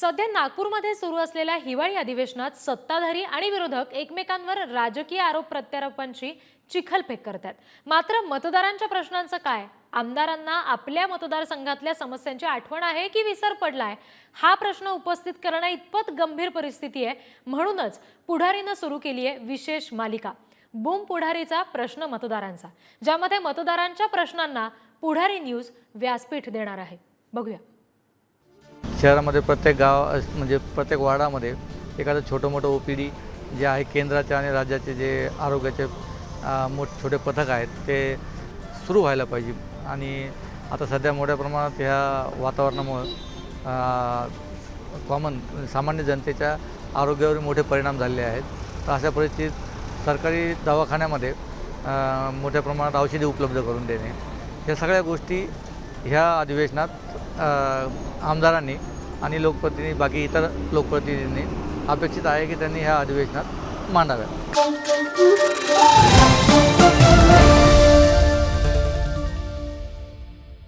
सध्या नागपूरमध्ये सुरू असलेल्या हिवाळी अधिवेशनात सत्ताधारी आणि विरोधक एकमेकांवर राजकीय आरोप प्रत्यारोपांची चिखलफेक करतात. मात्र मतदारांच्या प्रश्नांचं काय? आमदारांना आपल्या मतदारसंघातल्या समस्यांची आठवण आहे की विसर पडलाय? हा प्रश्न उपस्थित करणं इतपत गंभीर परिस्थिती आहे. म्हणूनच पुढारीनं सुरू केली आहे विशेष मालिका. बूम पुढारीचा प्रश्न मतदारांचा. ज्यामध्ये मतदारांच्या प्रश्नांना पुढारी न्यूज व्यासपीठ देणार आहे. बघूया. शहरामध्ये प्रत्येक गाव म्हणजे प्रत्येक वार्डामध्ये एखादं छोटं मोठं ओ पी डी जे आहे केंद्राचे आणि राज्याचे जे आरोग्याचे मोठ छोटे पथक आहेत ते सुरू व्हायला पाहिजे. आणि आता सध्या मोठ्या प्रमाणात ह्या वातावरणामुळं कॉमन सामान्य जनतेच्या आरोग्यावर मोठे परिणाम झालेले आहेत. तर अशा परिस्थितीत सरकारी दवाखान्यामध्ये मोठ्या प्रमाणात औषधी उपलब्ध करून देणे ह्या सगळ्या गोष्टी ह्या अधिवेशनात आमदारांनी आणि लोकप्रतिनिधी बाकी इतर लोकप्रतिनिधींनी अपेक्षित आहे की त्यांनी ह्या अधिवेशनात मांडाव्या